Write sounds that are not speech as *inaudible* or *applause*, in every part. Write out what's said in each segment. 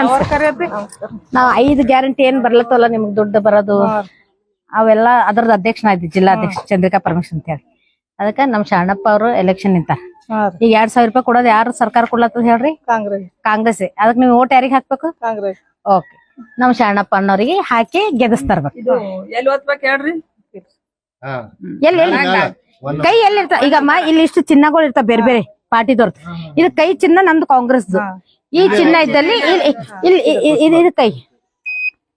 ನಮಸ್ಕಾರ. ನಾವ್ ಐದು ಗ್ಯಾರಂಟಿ ಏನ್ ಬರ್ಲತ್ತಲ್ಲ ನಿಮ್ಗ್ ದುಡ್ಡು ಬರೋದು. ಅವೆಲ್ಲ ಅದ್ರದ್ದು ಅಧ್ಯಕ್ಷನಾಯ್ತು ಜಿಲ್ಲಾ ಅಧ್ಯಕ್ಷ ಚಂದ್ರಿಕಾ ಪರಮೇಶ್ ಅಂತ ಹೇಳಿ ಅದಕ್ಕ ನಮ್ ಶರಣಪ್ಪ ಅವರು ಎಲೆಕ್ಷನ್ ನಿಂತ. ಈಗ ಎರಡ್ ಸಾವಿರ ರೂಪಾಯಿ ಕೊಡೋದು ಯಾರು ಸರ್ಕಾರ ಕೊಡ್ಲತ್ತದ ಹೇಳ್ರಿ? ಕಾಂಗ್ರೆಸ್. ಕಾಂಗ್ರೆಸ್ ಅದಕ್ಕೆ ನೀವು ಓಟ್ ಯಾರಿಗೆ ಹಾಕ್ಬೇಕು? ಕಾಂಗ್ರೆಸ್. ಓಕೆ. ನಮ್ ಶರಣಪ್ಪ ಅಣ್ಣವ್ರಿಗೆ ಹಾಕಿ ಗೆದಸ್ತಾರ ಇದು ಎಲ್ಲಿ ಓದ್ಬೇಕು ಹೇಳ್ರಿ? ಎಲ್ಲಿ ಎಲ್ಲಿ? ಕೈ ಎಲ್ಲಿ ಇರ್ತಾವ ಈಗಮ್ಮ ಇಲ್ಲಿ ಇಷ್ಟು ಚಿನ್ನಗಳು ಇರ್ತಾವ ಬೇರೆ ಬೇರೆ ಪಾರ್ಟಿದವ್ರದ್ದು ಇದು ಕೈ ಚಿನ್ನ ನಮ್ದು ಕಾಂಗ್ರೆಸ್ ಈ ಚಿನ್ನ ಇದ್ದಲ್ಲಿ ಇಲ್ಲಿ ಇದು ಇದು ಕೈ.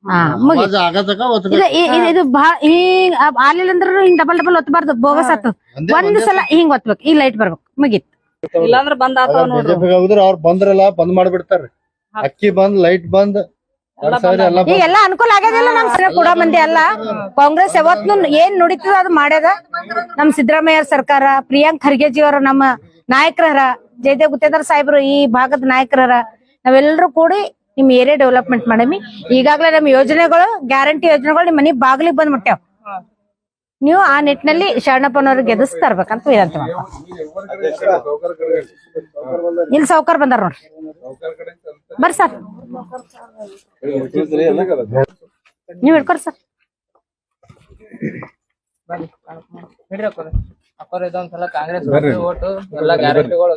ಹಾ ಮುಗಿತು ಆಗತಕ ಇದು ಇ- ಇದು ಇದು ಬಾ ಹಿಂಗ್ ಆಲಿಲ್ಲ ಅಂದ್ರ ಹಿಂಗ್ ಡಬಲ್ ಡಬಲ್ ಒತ್ತಬಾರ್ದು ಬೋಗಸ್ ಆತು. ಒಂದ್ ಸಲ. ಹಿಂಗ್ ಒತ್ಬೇಕು ಈ ಲೈಟ್ ಬರ್ಬೇಕು ಮುಗೀತ್. ಇಲ್ಲಾಂದ್ರ ಬಂದ್ ಆತಾವ ನೋಡ್ರಿ. ಅವ್ರ ಬಂದ್ರಲ್ಲ ಬಂದ್ ಮಾಡ್ಬಿಡ್ತಾರ್ರಿ. ಅಕ್ಕಿ ಬಂದ್ ಲೈಟ್ ಬಂದ್ ಎಲ್ಲ ಈಗ ಎಲ್ಲಾ ಅನುಕೂಲ ಆಗ್ಯದಿಲ್ಲ ನಮ್ ಸಲ ಕೂಡ ಮಂದಿ ಅಲ್ಲ. ಕಾಂಗ್ರೆಸ್ ಯಾವತ್ನು ಏನ್ ನುಡಿತದ ಅದು ಮಾಡ್ಯದ. ನಮ್ ಸಿದ್ದರಾಮಯ್ಯ ಸರ್ಕಾರ ಪ್ರಿಯಾಂಕ್ ಖರ್ಗೆಜಿ ಅವರ ನಮ್ಮ ನಾಯಕರರ ಜಯದೇವ್ ಗುತ್ತೇದಾರ್ ಸಾಹೇಬ್ರು, ಈ ಭಾಗದ ನಾಯಕರ ನಾವೆಲ್ಲರೂ ಕೂಡಿ ನಿಮ್ ಏರಿಯಾ ಡೆವಲಪ್ಮೆಂಟ್ ಮಾಡಮಿ. ಈಗಾಗಲೇ ನಮ್ಮ ಯೋಜನೆಗಳು, ಗ್ಯಾರಂಟಿ ಯೋಜನೆಗಳು ನಿಮ್ ಮನಿ ಬಾಗಿಲಿಗೆ ಬಂದ್ ಮುಟ್ಟ್ಯಾವ ನೀವು ಆ ನಿಟ್ಟಿನಲ್ಲಿ ಶರಣಪ್ಪನವ್ರಿಗೆ ಗೆದಿಸ್ ತರ್ಬೇಕಂತ ವಿನಂತಿ ಮಾಡ್ತಾರೆ ಇಲ್ಲಿ ಸಾವ್ಕಾರ ಬಂದಾರ ನೋಡ್ರಿ. ಬರ್ರಿ ಸರ್. ನೀವ್ ಹಿಡ್ಕೊರಿ ಸರ್. ಬಿಡ್ರಿ ಇದೆ ಒಂದ್ಸಲ ಕಾಂಗ್ರೆಸ್ ಓಟು ಎಲ್ಲಾ ಗ್ಯಾರಂಟಿಗಳು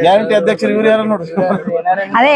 ಗ್ಯಾರಂಟಿ ಅಧ್ಯಕ್ಷರು ಇವ್ರು ಯಾರು ನೋಡ್ರಿ? *laughs* ಅದೇ